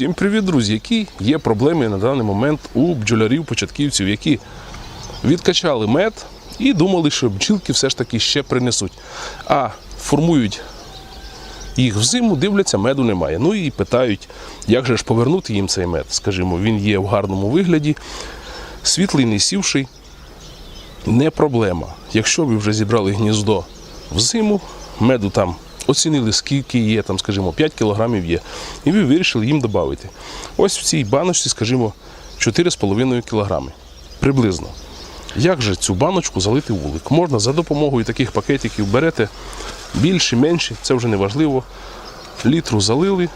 Всім привіт, друзі! Які є проблеми на даний момент у бджолярів-початківців, які відкачали мед і думали, що бджілки все ж таки ще принесуть. А формують їх взиму, дивляться, меду немає. Ну і питають, як же ж повернути їм цей мед. Скажімо, він є в гарному вигляді, світлий, не сівший. Не проблема. Якщо ви вже зібрали гніздо взиму, меду там оцінили, скільки є, там, скажімо, 5 кілограмів є, і ви вирішили їм додати. Ось в цій баночці, скажімо, 4,5 кілограми. Приблизно. Як же цю баночку залити вулик? Можна за допомогою таких пакетиків берете більше, менше, це вже не важливо. Літру залили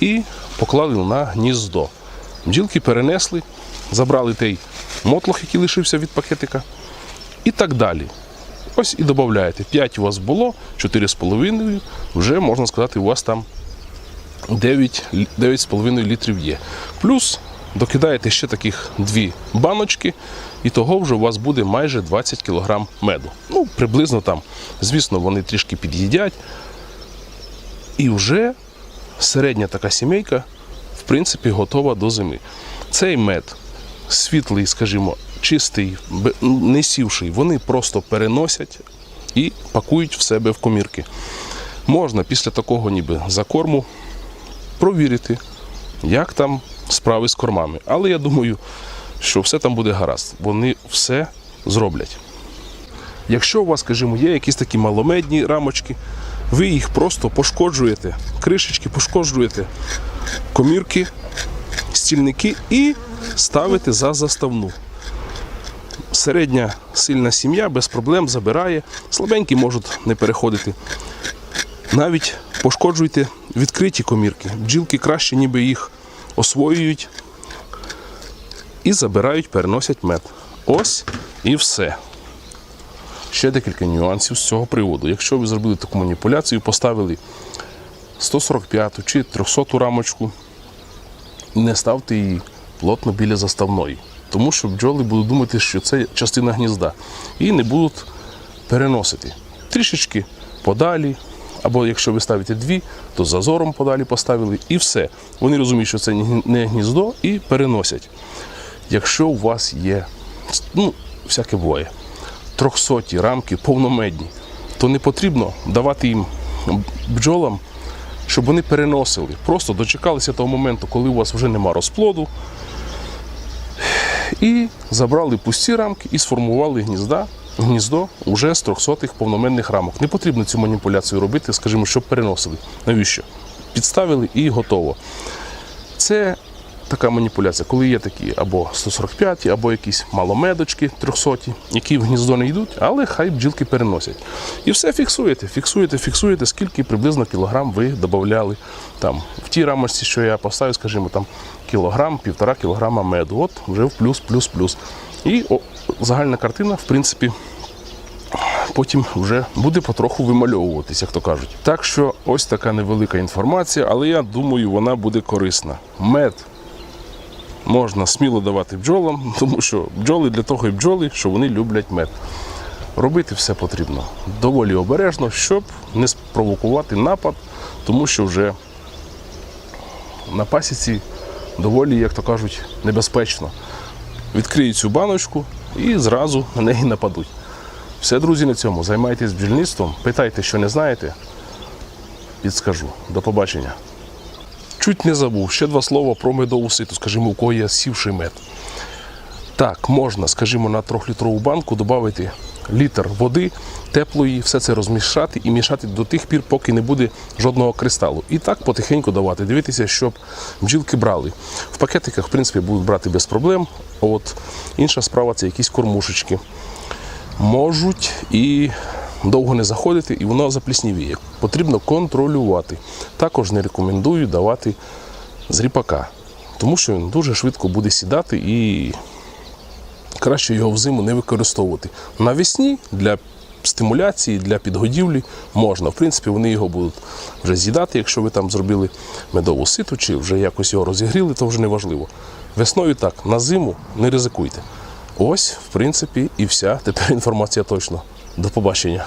і поклали на гніздо. Бджілки перенесли, забрали той мотлох, який лишився від пакетика, і так далі. Ось і додаєте. 5 у вас було, 4,5, вже можна сказати, у вас там 9, 9,5 літрів є. Плюс докидаєте ще таких дві баночки, і того вже у вас буде майже 20 кг меду. Ну, приблизно там. Звісно, вони трішки під'їдять. І вже середня така сімейка, в принципі, готова до зими. Цей мед світлий, скажімо, чистий, не сівший, вони просто переносять і пакують в себе в комірки. Можна після такого ніби закорму провірити, як там справи з кормами. Але я думаю, що все там буде гаразд. Вони все зроблять. Якщо у вас, скажімо, є якісь такі маломедні рамочки, ви їх просто пошкоджуєте, кришечки пошкоджуєте, комірки, стільники і ставите за заставну. Середня сильна сім'я без проблем забирає, слабенькі можуть не переходити. Навіть пошкоджуйте відкриті комірки. Бджілки краще, ніби їх освоюють і забирають, переносять мед. Ось і все. Ще декілька нюансів з цього приводу. Якщо ви зробили таку маніпуляцію, поставили 145 чи 300 рамочку, не ставте її плотно біля заставної. Тому що бджоли будуть думати, що це частина гнізда. І не будуть переносити. Трішечки подалі, або якщо ви ставите дві, то зазором подалі поставили і все. Вони розуміють, що це не гніздо і переносять. Якщо у вас є, ну, всяке буває, трьохсоті рамки повномедні, то не потрібно давати їм бджолам, щоб вони переносили. Просто дочекалися того моменту, коли у вас вже нема розплоду, і забрали пусті рамки і сформували гнізда, гніздо вже з 300 повноменних рамок. Не потрібно цю маніпуляцію робити, скажімо, щоб переносили. Навіщо? Підставили і готово. Це така маніпуляція, коли є такі або 145, або якісь маломедочки 300, які в гніздо не йдуть, але хай бджілки переносять. І все фіксуєте, фіксуєте, фіксуєте, скільки приблизно кілограм ви додавали там. В тій рамочці, що я поставив, скажімо, там кілограм, півтора кілограма меду. От вже в плюс, плюс, плюс. І о, загальна картина, в принципі, потім вже буде потроху вимальовуватись, як то кажуть. Так що ось така невелика інформація, але я думаю, вона буде корисна. Мед можна сміло давати бджолам, тому що бджоли для того і бджоли, що вони люблять мед. Робити все потрібно доволі обережно, щоб не спровокувати напад, тому що вже на пасіці доволі, як то кажуть, небезпечно. Відкриють цю баночку і зразу на неї нападуть. Все, друзі, на цьому. Займайтесь бджільництвом, питайте, що не знаєте, підскажу. До побачення. Чуть не забув, ще два слова про медову ситу, скажімо, у кого є сівший мед. Так, можна, скажімо, на 3-літрову банку додати літр води теплої, все це розмішати і мішати до тих пір, поки не буде жодного кристалу. І так потихеньку давати. Дивитися, щоб бджілки брали. В пакетиках, в принципі, будуть брати без проблем. От інша справа це якісь кормушечки. Можуть і довго не заходити, і воно запліснівіє. Потрібно контролювати. Також не рекомендую давати з ріпака, тому що він дуже швидко буде сідати і краще його взиму не використовувати. Навесні для стимуляції, для підгодівлі можна. В принципі, вони його будуть вже з'їдати, якщо ви там зробили медову ситу чи вже якось його розігріли, то вже не важливо. Весною так, на зиму не ризикуйте. Ось, в принципі, і вся тепер інформація точно. До побачення.